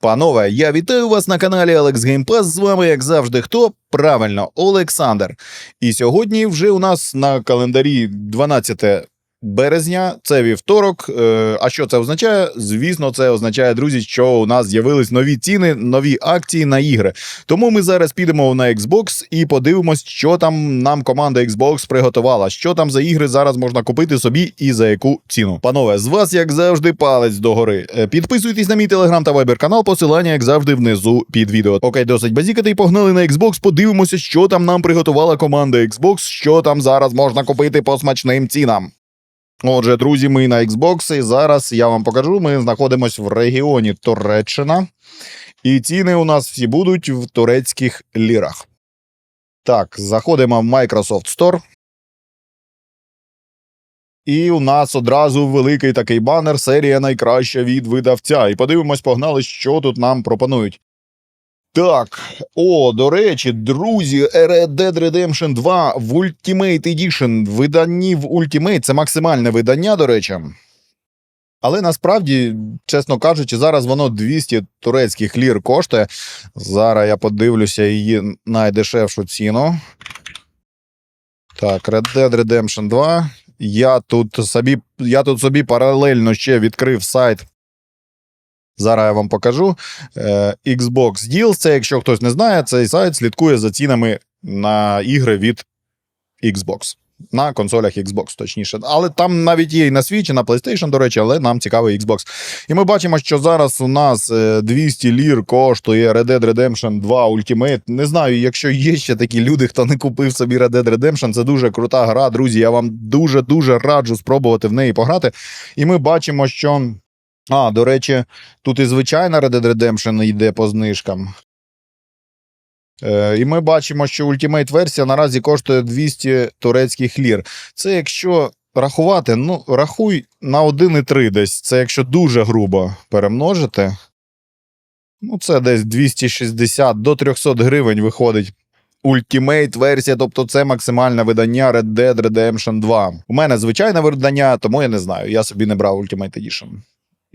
Панове, я вітаю вас на каналі Game Pass. З вами, як завжди, хто? Правильно, Олександр. І сьогодні вже у нас на календарі 12 березня, це вівторок. Е, А що це означає? Звісно, це означає, друзі, що у нас з'явились нові ціни, нові акції на ігри. Тому ми зараз підемо на Xbox і подивимось, що там нам команда Xbox приготувала, що там за ігри зараз можна купити собі і за яку ціну. Панове, з вас, як завжди, палець догори. Е, Підписуйтесь на мій телеграм та вайбер канал, посилання, як завжди, внизу під відео. Окей, досить базікати і погнали на Xbox. Подивимося, що там нам приготувала команда Xbox, що там зараз можна купити по смачним цінам. Отже, друзі, ми на Xbox, і зараз я вам покажу. Ми знаходимося в регіоні Туреччина, і ціни у нас всі будуть в турецьких лірах. Так, заходимо в Microsoft Store. І у нас одразу великий такий банер, серія найкраща від видавця. І подивимось, погнали, що тут нам пропонують. Так, о, до речі, друзі, Red Dead Redemption 2 в Ultimate Edition. Виданні в Ultimate це максимальне видання, до речі. Але насправді, чесно кажучи, зараз воно 200 турецьких лір коштує. Зараз я подивлюся її найдешевшу ціну. Так, Red Dead Redemption 2. Я тут собі, я тут собі паралельно ще відкрив сайт. Зараз я вам покажу. Е, Xbox Deals, це, якщо хтось не знає, цей сайт слідкує за цінами на ігри від Xbox. На консолях Xbox, точніше. Але там навіть є і на Switch, і на PlayStation, до речі, але нам цікавий Xbox. І ми бачимо, що зараз у нас е, 200 лір коштує Red Dead Redemption 2 Ultimate. Не знаю, якщо є ще такі люди, хто не купив собі Red Dead Redemption, це дуже крута гра, друзі. Я вам дуже-дуже раджу спробувати в неї пограти. І ми бачимо, що. А, до речі, тут і звичайна Red Dead Redemption йде по знижкам. Е, і ми бачимо, що Ultimate версія наразі коштує 200 турецьких лір. Це якщо рахувати, ну, рахуй на 1,3 десь. Це якщо дуже грубо перемножити. Ну, це десь 260 до 300 гривень виходить. Ultimate версія, тобто це максимальне видання Red Dead Redemption 2. У мене звичайне видання, тому я не знаю. Я собі не брав Ultimate Edition.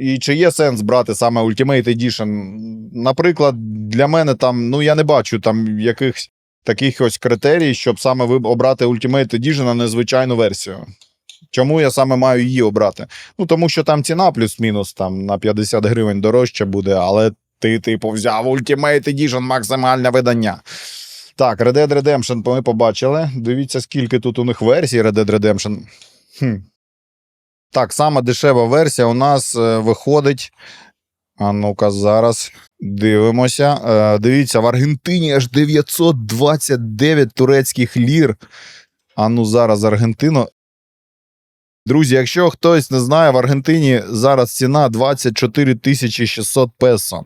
І чи є сенс брати саме Ultimate Edition? Наприклад, для мене там, ну я не бачу там якихось таких ось критерій, щоб саме ви обрати Ultimate Edition, а не версію. Чому я саме маю її обрати? Ну тому що там ціна плюс-мінус там на 50 гривень дорожче буде, але ти, типу, взяв Ultimate Edition максимальне видання. Так, Red Dead Redemption ми побачили. Дивіться, скільки тут у них версій Red Dead Redemption. Хм. Так, сама дешева версія у нас е, виходить. А ну-ка, зараз дивимося. Е, дивіться, в Аргентині аж 929 турецьких лір. А ну зараз Аргентину. Друзі, якщо хтось не знає, в Аргентині зараз ціна 24 600 песо.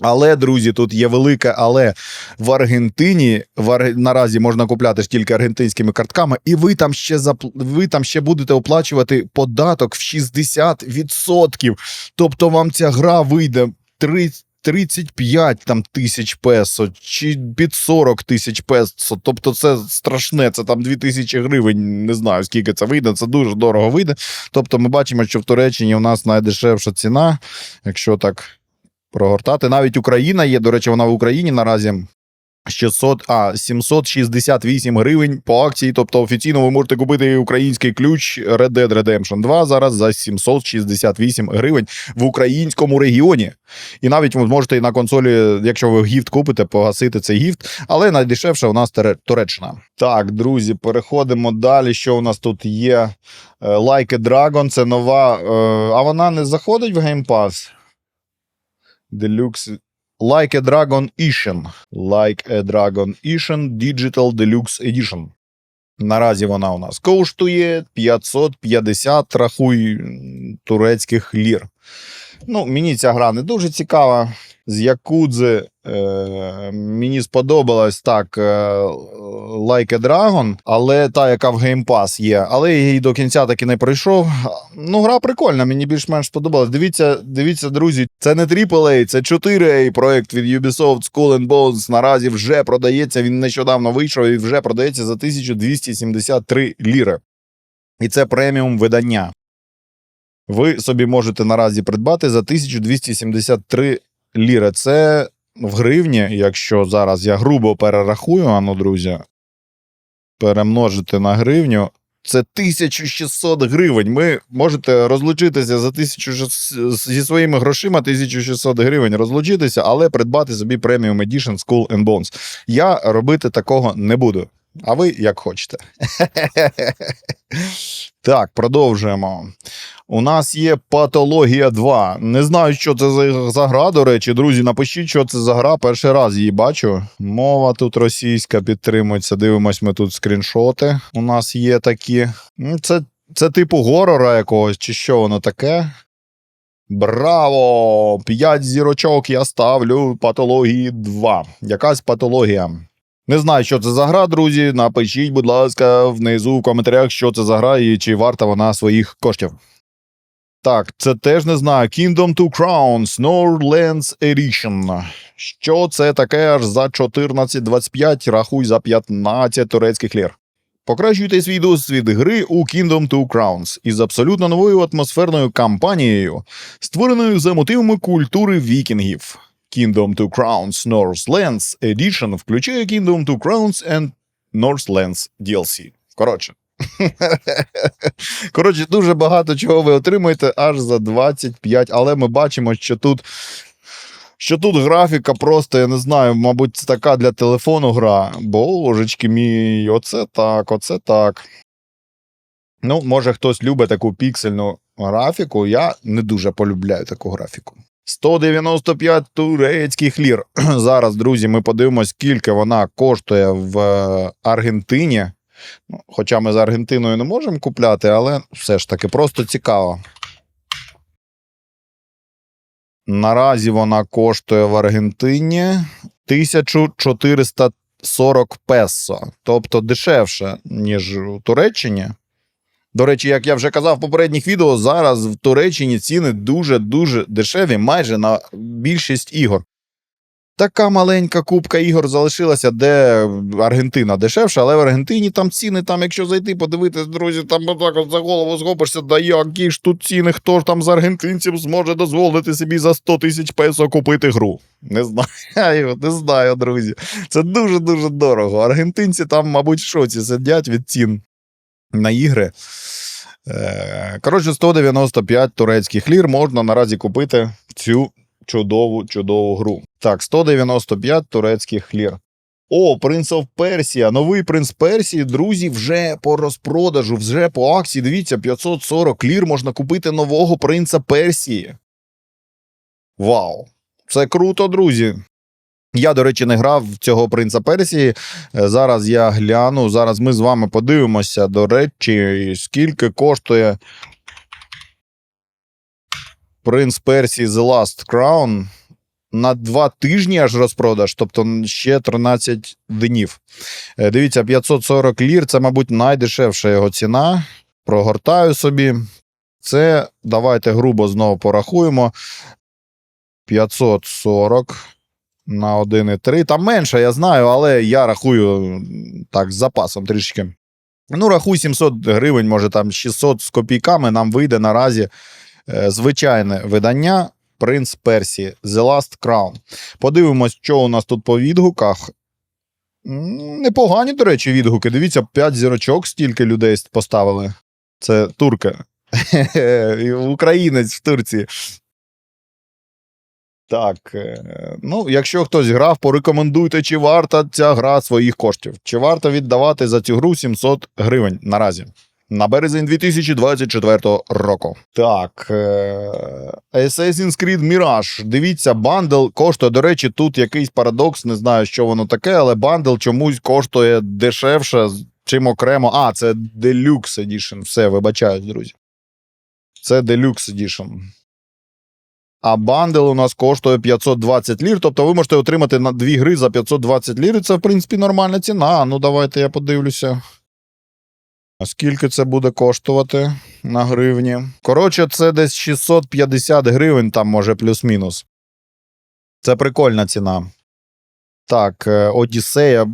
Але, друзі, тут є велике але в Аргентині в Ар... наразі можна купляти тільки аргентинськими картками, і ви там ще запл... ви там ще будете оплачувати податок в 60%. Тобто вам ця гра вийде 30 35 там тисяч песо чи під 40 тисяч песо. Тобто це страшне, це там 2 тисячі гривень. Не знаю скільки це вийде. Це дуже дорого вийде. Тобто, ми бачимо, що в Туреччині у нас найдешевша ціна, якщо так прогортати. Навіть Україна є. До речі, вона в Україні наразі 600, а 768 гривень по акції. Тобто офіційно ви можете купити український ключ Red Dead Redemption 2 зараз за 768 гривень в українському регіоні. І навіть ви зможете і на консолі, якщо ви гіфт купите, погасити цей гіфт. Але найдешевше у нас Туреччина. Так, друзі, переходимо далі. Що у нас тут є? Е, Like a Dragon, це нова. е, А вона не заходить в Game Pass? Deluxe. Like a Dragon Ishin. Like a Dragon Ishin Digital Deluxe Edition. Наразі вона у нас коштує 550 рахуй турецьких лір. Ну, мені ця гра не дуже цікава. З Якудзи е, мені сподобалась так е, Like a Dragon, але та, яка в Game Pass є. Але її до кінця таки не пройшов. Ну, гра прикольна, мені більш-менш сподобалась. Дивіться, дивіться, друзі, це не AAA, це 4A проект від Ubisoft Skull and Bones. Наразі вже продається. Він нещодавно вийшов і вже продається за 1273 ліри. І це преміум видання. Ви собі можете наразі придбати за 1273 ліри. Це в гривні, якщо зараз я грубо перерахую, ану, друзі, перемножити на гривню. Це 1600 гривень. Ви можете розлучитися за 1600, зі своїми грошима 1600 гривень розлучитися, але придбати собі преміум Edition School and Bones. Я робити такого не буду. А ви як хочете. Так, продовжуємо. У нас є патологія 2. Не знаю, що це за, гра, до речі. Друзі, напишіть, що це за гра. Перший раз її бачу. Мова тут російська підтримується. Дивимось ми тут скріншоти. У нас є такі. Це, це типу горора якогось, чи що воно таке. Браво! П'ять зірочок я ставлю патології 2. Якась патологія. Не знаю, що це за гра, друзі. Напишіть, будь ласка, внизу в коментарях, що це за гра і чи варта вона своїх коштів. Так, це теж не знаю. Kingdom Two Crowns, Norlands Edition. Що це таке аж за 14.25, рахуй за 15 турецьких лір. Покращуйте свій досвід гри у Kingdom Two Crowns із абсолютно новою атмосферною кампанією, створеною за мотивами культури вікінгів. Kingdom Two Crowns Northlands Edition включає Kingdom Two Crowns and Northlands DLC. Коротше. Коротше, дуже багато чого ви отримуєте аж за 25, але ми бачимо, що тут. Що тут графіка просто, я не знаю, мабуть, це така для телефону гра. Божечки мій, оце так, оце так. Ну, може, хтось любить таку піксельну графіку. Я не дуже полюбляю таку графіку. 195 турецьких лір. Зараз, друзі, ми подивимось, скільки вона коштує в е, Аргентині. Ну, Хоча ми з Аргентиною не можемо купляти, але все ж таки просто цікаво. Наразі вона коштує в Аргентині 1440 песо, тобто дешевше, ніж у Туреччині. До речі, як я вже казав в попередніх відео, зараз в Туреччині ціни дуже-дуже дешеві, майже на більшість ігор. Така маленька кубка ігор залишилася, де Аргентина дешевша, але в Аргентині там ціни, там, якщо зайти, подивитись, друзі, там отак от за голову схопишся, да які ж тут ціни, хто ж там з аргентинців зможе дозволити собі за 100 тисяч песо купити гру. Не знаю, не знаю, друзі. Це дуже-дуже дорого. Аргентинці там, мабуть, в шоці сидять від цін на ігри. Е, Коротше, 195 турецьких лір можна наразі купити цю чудову, чудову гру. Так, 195 турецьких лір. О, Принц of Персія. Новий принц Персії, друзі, вже по розпродажу, вже по акції. Дивіться, 540 лір можна купити нового принца Персії. Вау! Це круто, друзі. Я, до речі, не грав цього принца Персії. Е, Зараз я гляну. Зараз ми з вами подивимося, до речі, скільки коштує принц Персії The Last Crown. На два тижні аж розпродаж, тобто ще 13 днів. Е, Дивіться, 540 лір це, мабуть, найдешевша його ціна. Прогортаю собі. Це давайте грубо знову порахуємо. 540 на 1,3. Там менше, я знаю, але я рахую так з запасом трішки. Ну, рахуй 700 гривень, може там 600 з копійками нам вийде наразі е, звичайне видання Принц Персії The Last Crown. Подивимось, що у нас тут по відгуках. Непогані, до речі, відгуки. Дивіться, 5 зірочок стільки людей поставили. Це турки. Українець в Турції. Так, е, ну, якщо хтось грав, порекомендуйте, чи варта ця гра своїх коштів. Чи варто віддавати за цю гру 700 гривень наразі. На березень 2024 року. Так. е, Assassin's Creed Mirage. Дивіться, бандл коштує. До речі, тут якийсь парадокс, не знаю, що воно таке, але бандл чомусь коштує дешевше, чим окремо. А, це Deluxe Edition. Все, вибачаюсь, друзі. Це Deluxe Edition. А бандл у нас коштує 520 лір. Тобто ви можете отримати на дві гри за 520 лір. Це, в принципі, нормальна ціна. Ну, давайте я подивлюся. А скільки це буде коштувати на гривні? Коротше, це десь 650 гривень, там може плюс-мінус. Це прикольна ціна. Так, е, Одіссея.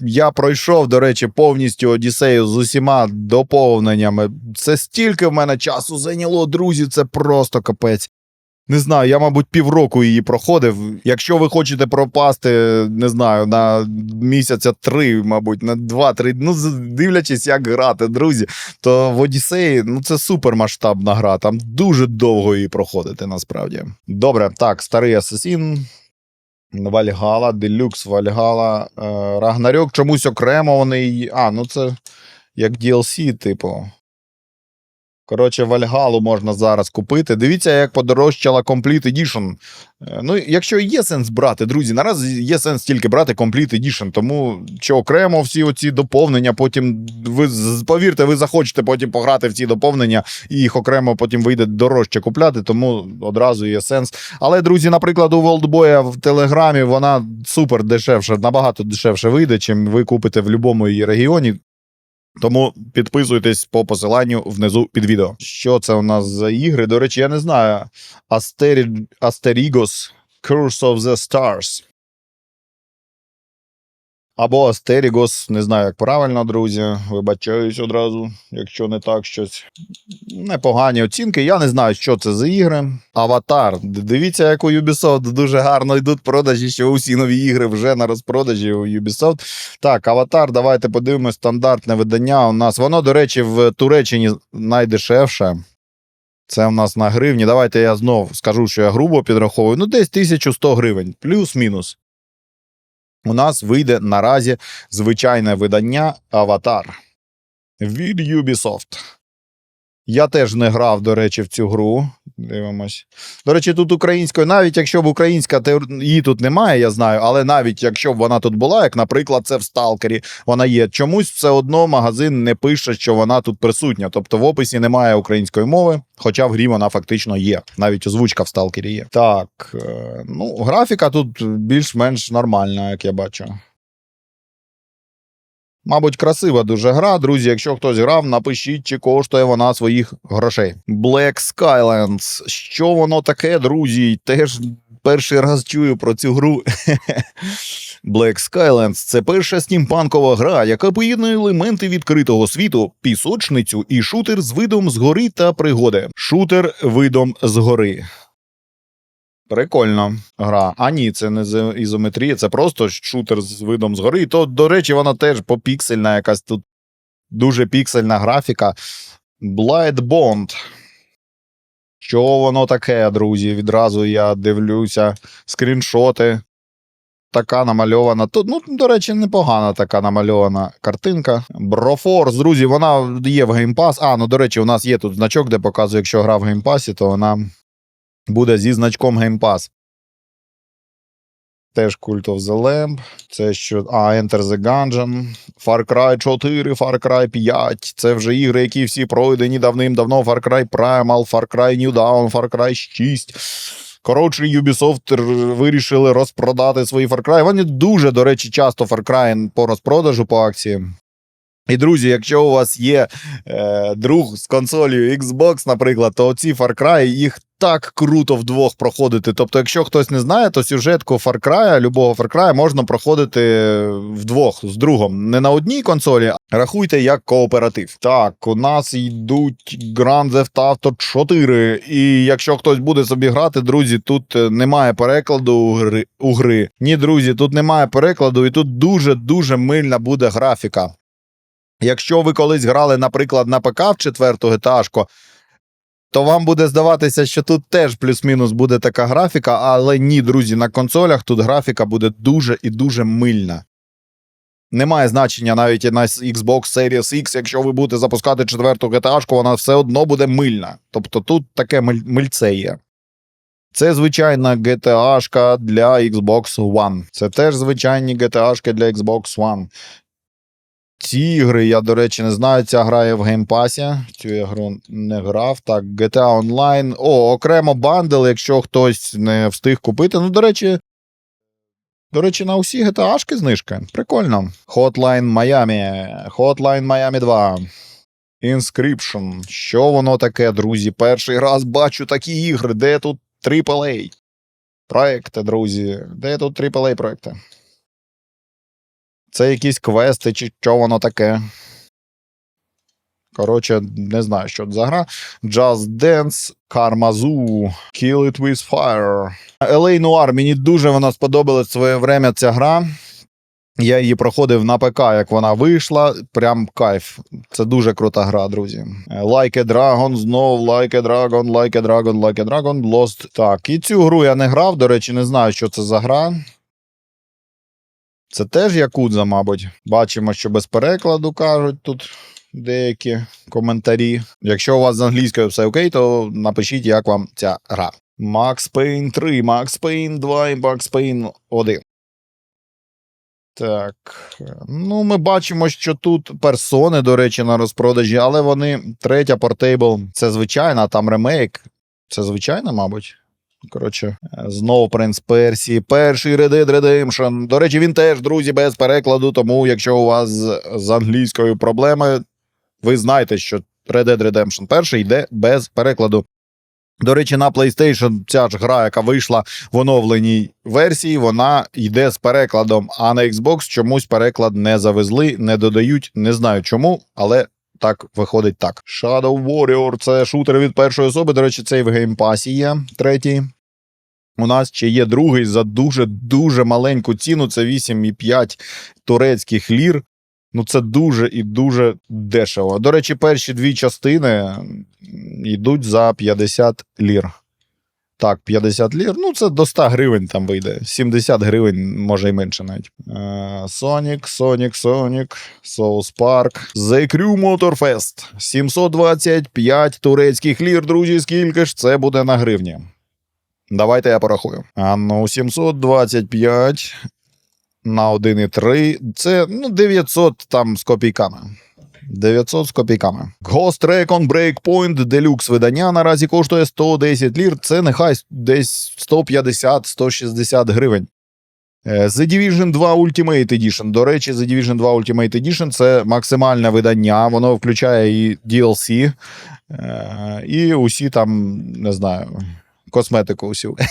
Я пройшов, до речі, повністю Одіссею з усіма доповненнями. Це стільки в мене часу зайняло, друзі, це просто капець. Не знаю, я, мабуть, півроку її проходив. Якщо ви хочете пропасти, не знаю, на місяця три, мабуть, на два-три, ну дивлячись, як грати, друзі, то в Одіссеї ну це супермасштабна гра. Там дуже довго її проходити, насправді. Добре, так, старий асасін. Вальгала, Делюкс Вальгала, е, Рагнарьок чомусь окремо вони. А, ну це як DLC, типу. Коротше, Вальгалу можна зараз купити. Дивіться, як подорожчала Complete Edition. Е, Ну, якщо є сенс брати, друзі, наразі є сенс тільки брати Complete Edition, тому що окремо всі оці доповнення, потім ви повірте, ви захочете потім пограти в ці доповнення, і їх окремо потім вийде дорожче купляти, тому одразу є сенс. Але, друзі, наприклад, у Волдбоя в Телеграмі вона супер дешевше, набагато дешевше вийде, чим ви купите в будь-якому її регіоні. Тому підписуйтесь по посиланню внизу під відео. Що це у нас за ігри? До речі, я не знаю. Астерігос, Curse of the Stars. Або Астерігос, не знаю, як правильно, друзі. Вибачаюсь одразу, якщо не так щось. Непогані оцінки. Я не знаю, що це за ігри. Аватар. Дивіться, як у Ubisoft дуже гарно йдуть продажі, що усі нові ігри вже на розпродажі у Ubisoft. Так, аватар, давайте подивимось. Стандартне видання у нас. Воно, до речі, в Туреччині найдешевше. Це у нас на гривні. Давайте я знов скажу, що я грубо підраховую. Ну, десь 1100 гривень, плюс-мінус. У нас вийде наразі звичайне видання Аватар від Ubisoft. Я теж не грав, до речі, в цю гру. Дивимось. До речі, тут українською, навіть якщо б українська її тут немає, я знаю, але навіть якщо б вона тут була, як, наприклад, це в Сталкері, вона є. Чомусь все одно магазин не пише, що вона тут присутня. Тобто в описі немає української мови, хоча в грі вона фактично є. Навіть озвучка в Сталкері є. Так, е, ну, графіка тут більш-менш нормальна, як я бачу. Мабуть, красива дуже гра. Друзі, якщо хтось грав, напишіть, чи коштує вона своїх грошей. Black Skylands. Що воно таке, друзі? Теж перший раз чую про цю гру. Black Skylands – це перша стімпанкова гра, яка поєднує елементи відкритого світу, пісочницю і шутер з видом згори та пригоди. Шутер видом згори. Прикольно гра. А ні, це не ізометрія, це просто шутер з видом згори. І то, до речі, вона теж попіксельна, якась тут дуже піксельна графіка. Blight Bond. Що воно таке, друзі? Відразу я дивлюся скріншоти. Така намальована. Тут, ну, до речі, непогана така намальована картинка. Брофорс, друзі, вона є в геймпас. А, ну до речі, у нас є тут значок, де показує, якщо гра в геймпасі, то вона буде зі значком Game Pass. Теж Cult of the Lamb. Це що. А, Enter the Gungeon. Far Cry 4, Far Cry 5. Це вже ігри, які всі пройдені давним-давно. Far Cry Primal, Far Cry New Dawn, Far Cry 6. Коротше, Ubisoft вирішили розпродати свої Far Cry. Вони дуже, до речі, часто Far Cry по розпродажу по акції. І, друзі, якщо у вас є е, друг з консолью Xbox, наприклад, то ці Far Cry, їх так круто вдвох проходити. Тобто, якщо хтось не знає, то сюжетку Far Cry, любого Far Cry можна проходити вдвох з другом. Не на одній консолі, а рахуйте як кооператив. Так, у нас йдуть Grand Theft Auto 4. І якщо хтось буде собі грати, друзі, тут е, немає перекладу у гри. У гри. Ні, друзі, тут немає перекладу, і тут дуже-дуже мильна буде графіка. Якщо ви колись грали, наприклад, на ПК в четверту етажку, то вам буде здаватися, що тут теж плюс-мінус буде така графіка, але ні, друзі, на консолях тут графіка буде дуже і дуже мильна. Немає значення навіть на Xbox Series X, якщо ви будете запускати четверту GTA, вона все одно буде мильна. Тобто тут таке миль- мильце є. Це звичайна GTA для Xbox One. Це теж звичайні GTA для Xbox One. Ці ігри, я, до речі, не знаю, ця грає в геймпасі. Цю я гру не грав. Так, GTA Online. О, окремо бандл, якщо хтось не встиг купити. Ну, до речі. До речі, на усі GTA-шки знижка. Прикольно. Hotline Miami. Hotline Miami 2. Inscription. Що воно таке, друзі? Перший раз бачу такі ігри. Де тут AAA? Проекти, друзі. Де тут AAA проекти? Це якісь квести, чи що воно таке? Коротше, не знаю, що це за гра. Just Dance, Karma Zoo, Kill It With Fire. LA Noir, мені дуже вона сподобалась своє время ця гра. Я її проходив на ПК, як вона вийшла. Прям кайф. Це дуже крута гра, друзі. Like a Dragon, знов Like a Dragon, Like a Dragon, Like a Dragon, Lost. Так, і цю гру я не грав, до речі, не знаю, що це за гра. Це теж Якудза, мабуть. Бачимо, що без перекладу кажуть тут деякі коментарі. Якщо у вас з англійською все окей, то напишіть, як вам ця гра. Max Payne 3, Max Payne 2 і Max Payne 1. Так. Ну, ми бачимо, що тут персони, до речі, на розпродажі, але вони третя портейбл. Це звичайна, там ремейк. Це звичайна, мабуть. Коротше, знову принц Персії, перший Red Dead Redemption. До речі, він теж, друзі, без перекладу. Тому, якщо у вас з, англійською проблеми, ви знаєте, що Red Dead Redemption перший йде без перекладу. До речі, на PlayStation ця ж гра, яка вийшла в оновленій версії, вона йде з перекладом, а на Xbox чомусь переклад не завезли, не додають. Не знаю чому, але так виходить так. Shadow Warrior це шутер від першої особи. До речі, цей в геймпасі є третій. У нас ще є другий за дуже-дуже маленьку ціну. Це 8,5 турецьких лір. Ну, це дуже і дуже дешево. До речі, перші дві частини йдуть за 50 лір. Так, 50 лір. Ну, це до 100 гривень там вийде. 70 гривень, може і менше навіть. Сонік, Сонік, Сонік, Соус Парк. The Crew Motor Fest. 725 турецьких лір, друзі. Скільки ж це буде на гривні? Давайте я порахую. А ну, 725 на 1,3. Це ну, 900 там з копійками. 900 з копійками. Ghost Recon Breakpoint Deluxe видання наразі коштує 110 лір. Це нехай десь 150-160 гривень. Е, The Division 2 Ultimate Edition. До речі, The Division 2 Ultimate Edition це максимальне видання. Воно включає і DLC, е, і усі там, не знаю. Косметику усю.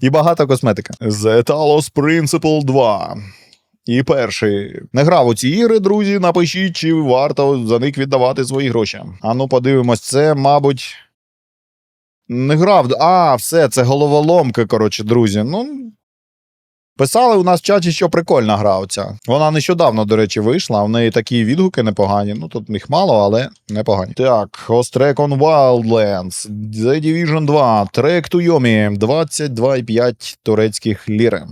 І багато косметика. The Talos Principle 2. І перший. Не грав у ці ігри, друзі. Напишіть, чи варто за них віддавати свої гроші. А ну, подивимось, це, мабуть. Не грав. А, все, це головоломки, коротше, друзі. Ну. Писали у нас в чаті, що прикольна гра оця. Вона нещодавно, до речі, вийшла. В неї такі відгуки непогані. Ну тут їх мало, але непогані. Так, Ghost Recon Wildlands, The Division 2, Trek to Yomi, 22,5 турецьких ліри.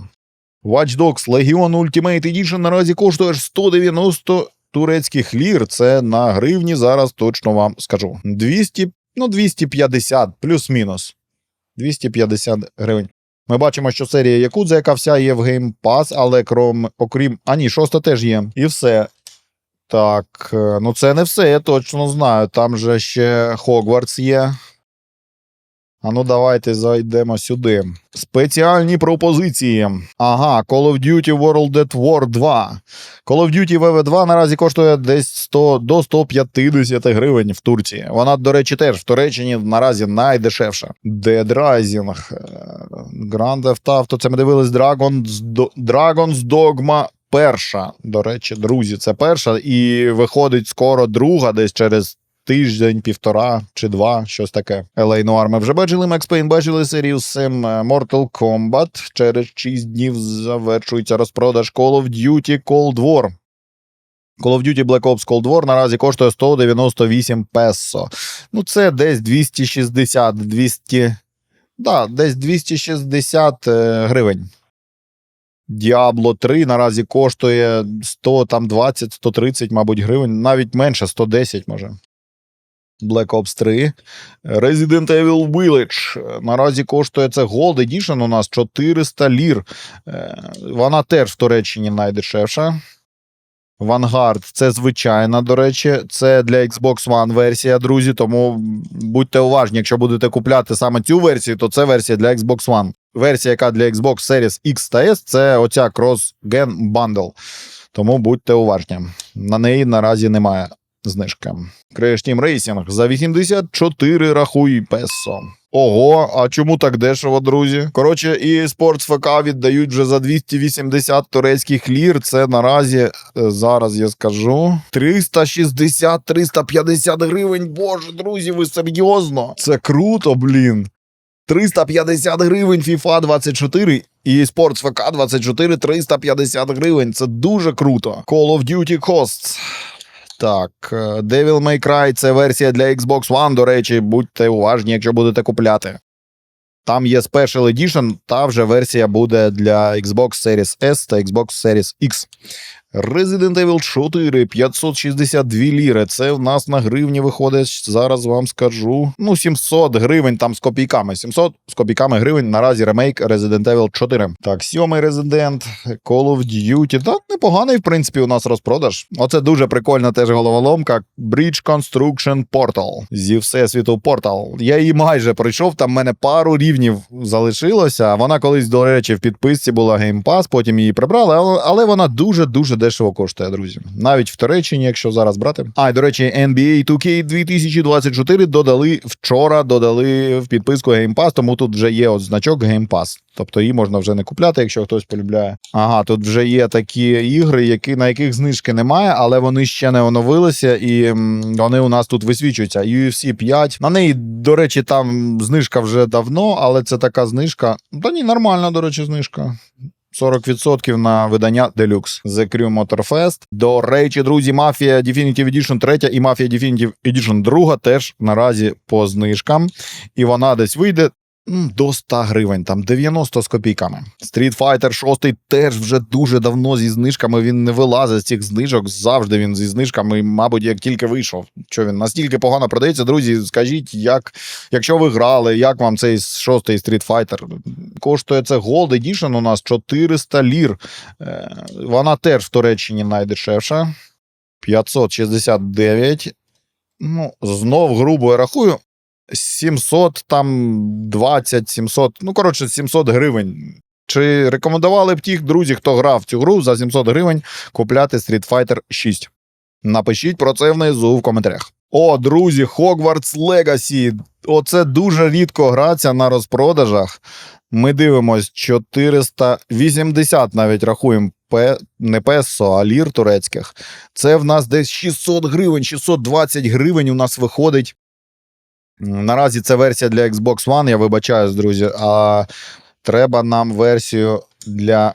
Watch Dogs Legion Ultimate Edition наразі коштує аж 190 турецьких лір. Це на гривні, зараз точно вам скажу. 200, ну 250 плюс-мінус. 250 гривень. Ми бачимо, що серія Якудза, яка вся є в Game Pass, але крім, окрім. А ні, шоста теж є. І все. Так, е, ну це не все, я точно знаю. Там же ще Хогвартс є. А ну давайте зайдемо сюди. Спеціальні пропозиції. Ага, Call of Duty World at War 2. Call of Duty WW2 наразі коштує десь 100 до 150 гривень в Турції. Вона, до речі, теж в Туреччині наразі найдешевша. Dead Rising. е, Grand Theft Auto. Це ми дивились Dragon's, Dragon's Dogma перша. До речі, друзі, це перша. І виходить скоро друга, десь через тиждень, півтора чи два, щось таке. LA Noir ми вже бачили, Max Payne бачили серію 7 е, Mortal Kombat. Через 6 днів завершується розпродаж Call of Duty Cold War. Call of Duty Black Ops Cold War наразі коштує 198 песо. Ну, це десь 260, 200, да, десь 260 е, гривень. Diablo 3 наразі коштує 100, там 20, 130, мабуть, гривень, навіть менше, 110 може. Black Ops 3. Resident Evil Village. Наразі коштує це Gold Edition у нас 400 лір. Е, Вона теж в Туреччині найдешевша. Vanguard це звичайна, до речі, це для Xbox One версія, друзі. Тому будьте уважні, якщо будете купляти саме цю версію, то це версія для Xbox One. Версія, яка для Xbox Series X та S, це оця Cross Gen Bundle. Тому будьте уважні. На неї наразі немає Crash Team Racing за 84 рахуй песо. Ого, а чому так дешево, друзі? Коротше, і Sports ФК віддають вже за 280 турецьких лір. Це наразі е, зараз я скажу 360-350 гривень. Боже, друзі, ви серйозно? Це круто, блін. 350 гривень FIFA 24 і Sports ФК 24 350 гривень. Це дуже круто. Call of Duty Costs. Так, е, Devil May Cry це версія для Xbox One, до речі, будьте уважні, якщо будете купляти. Там є Special Edition, та вже версія буде для Xbox Series S та Xbox Series X. Resident Evil 4 562 ліри. Це в нас на гривні виходить. Зараз вам скажу. Ну, 700 гривень там з копійками. 700 з копійками гривень. Наразі ремейк Resident Evil 4. Так, сьомий Resident, Call of Duty. Так, непоганий, в принципі, у нас розпродаж. Оце дуже прикольна теж головоломка. Bridge Construction Portal. Зі всесвіту Portal. Я її майже пройшов. Там в мене пару рівнів залишилося. Вона колись, до речі, в підписці була Game Pass, потім її прибрали, але вона дуже-дуже дешево коштує, друзі. Навіть в Туреччині, якщо зараз брати. А, і, до речі, NBA 2K 2024 додали вчора, додали в підписку Game Pass, тому тут вже є от значок Game Pass. Тобто її можна вже не купляти, якщо хтось полюбляє. Ага, тут вже є такі ігри, які, на яких знижки немає, але вони ще не оновилися, і вони у нас тут висвічуються. UFC 5. На неї, до речі, там знижка вже давно, але це така знижка. Та ні, нормальна, до речі, знижка. 40% на видання Deluxe. The Crew Motorfest. До речі, друзі, Mafia Definitive Edition 3 і Mafia Definitive Edition 2 теж наразі по знижкам. І вона десь вийде. До 100 гривень, там 90 з копійками. Street Fighter 6 теж вже дуже давно зі знижками. Він не вилазить з цих знижок. Завжди він зі знижками, мабуть, як тільки вийшов. Що він настільки погано продається, друзі, скажіть, як, якщо ви грали, як вам цей шостий Street Fighter? Коштує це Gold Edition у нас 400 лір. Е, Вона теж в Туреччині найдешевша. 569. Ну, знов грубо я рахую. 700, там 20, 700, ну, коротше, 700 гривень. Чи рекомендували б ті друзі, хто грав в цю гру за 700 гривень купляти Street Fighter 6? Напишіть про це внизу в коментарях. О, друзі, Hogwarts Legacy. Оце дуже рідко граться на розпродажах. Ми дивимось 480 навіть рахуємо пе, не песо, а лір турецьких. Це в нас десь 600 гривень, 620 гривень у нас виходить. Наразі це версія для Xbox One, я вибачаюсь, друзі. А треба нам версію для.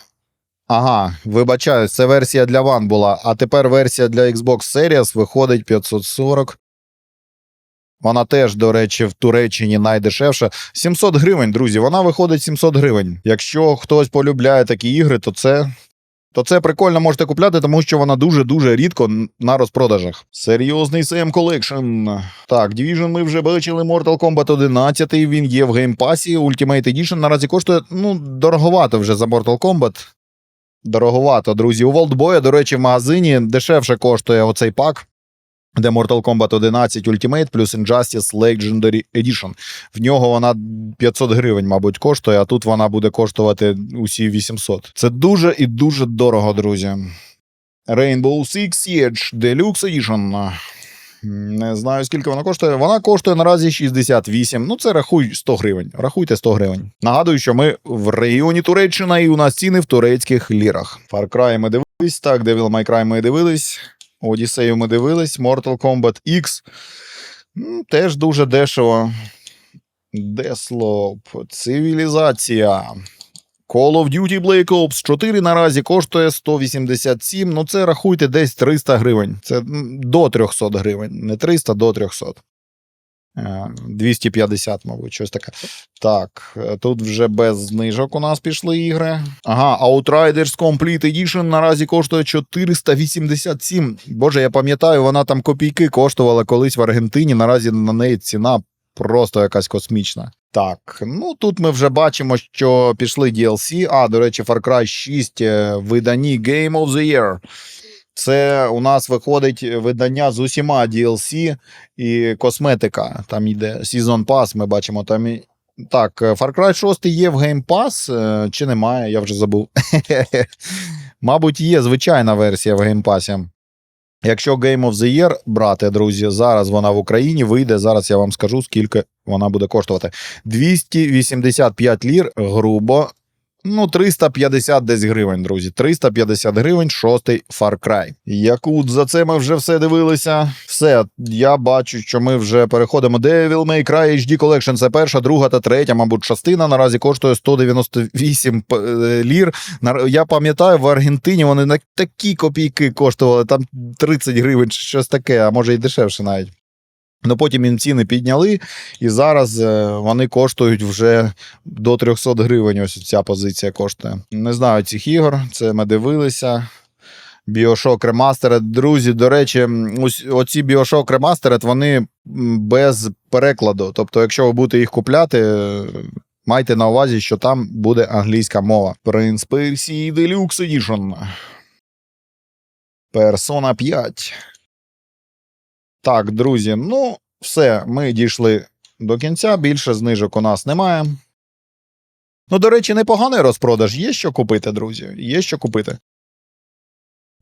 Ага, вибачаюсь, це версія для One була. А тепер версія для Xbox Series виходить 540. Вона теж, до речі, в Туреччині найдешевша. 700 гривень, друзі. Вона виходить 700 гривень. Якщо хтось полюбляє такі ігри, то це. То це прикольно можете купляти, тому що вона дуже-дуже рідко на розпродажах. Серйозний CM Collection. Так, Division ми вже бачили Mortal Kombat 11, він є в геймпасі. Ultimate Edition наразі коштує, ну, дороговато вже за Mortal Kombat. Дороговато, друзі. У Волдбоя, до речі, в магазині дешевше коштує оцей пак, де Mortal Kombat 11 Ultimate плюс Injustice Legendary Edition. В нього вона 500 гривень, мабуть, коштує, а тут вона буде коштувати усі 800. Це дуже і дуже дорого, друзі. Rainbow Six Siege Deluxe Edition. Не знаю, скільки вона коштує. Вона коштує наразі 68. Ну, це рахуй 100 гривень. Рахуйте 100 гривень. Нагадую, що ми в регіоні Туреччина і у нас ціни в турецьких лірах. Far Cry ми дивились, так, Devil May Cry ми дивились. Одіссею ми дивились, Mortal Kombat X. Теж дуже дешево. Деслоп, цивілізація. Call of Duty Black Ops 4 наразі коштує 187. Ну, це рахуйте десь 300 гривень. Це до 300 гривень. Не 300, до 300. Е, 250, мабуть, щось таке. Так, тут вже без знижок у нас пішли ігри. Ага, Outriders Complete Edition наразі коштує 487. Боже, я пам'ятаю, вона там копійки коштувала колись в Аргентині. Наразі на неї ціна просто якась космічна. Так, ну тут ми вже бачимо, що пішли DLC. А, до речі, Far Cry 6 е, в виданні Game of the Year. Це у нас виходить видання з усіма DLC і косметика. Там йде Season Pass, ми бачимо там. і- Так, Far Cry 6 є в Game Pass, е, чи немає, я вже забув. Мабуть, є звичайна версія в Game Pass. Якщо Game of the Year брати, друзі, зараз вона в Україні вийде. Зараз я вам скажу, скільки вона буде коштувати. 285 лір, грубо. Ну, 350 десь гривень, друзі. 350 гривень, шостий Far Cry. Якут, за це ми вже все дивилися. Все, я бачу, що ми вже переходимо. Devil May Cry HD Collection. Це перша, друга та третя, мабуть, частина. Наразі коштує 198 п- е, лір. Я пам'ятаю, в Аргентині вони на такі копійки коштували, там 30 гривень щось таке, а може і дешевше навіть. Ну потім їм ціни підняли, і зараз е, вони коштують вже до 300 гривень. Ось ця позиція коштує. Не знаю цих ігор, це ми дивилися. Bioshock Remastered. Друзі, до речі, оці Bioshock Remastered, вони без перекладу. Тобто, якщо ви будете їх купляти, е, майте на увазі, що там буде англійська мова. Prince Percy Deluxe Edition. Persona 5. Так, друзі, ну, все, ми дійшли до кінця. Більше знижок у нас немає. Ну, до речі, непоганий розпродаж. Є що купити, друзі. Є що купити.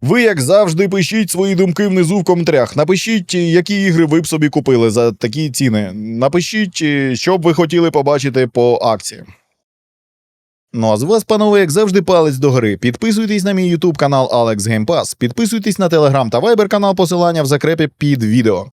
Ви, як завжди, пишіть свої думки внизу в коментарях. Напишіть, які ігри ви б собі купили за такі ціни. Напишіть, що б ви хотіли побачити по акції. Ну а з вас, панове, як завжди, палець до гори. Підписуйтесь на мій ютуб канал Game Pass, підписуйтесь на телеграм та вайбер канал, посилання в закрепі під відео.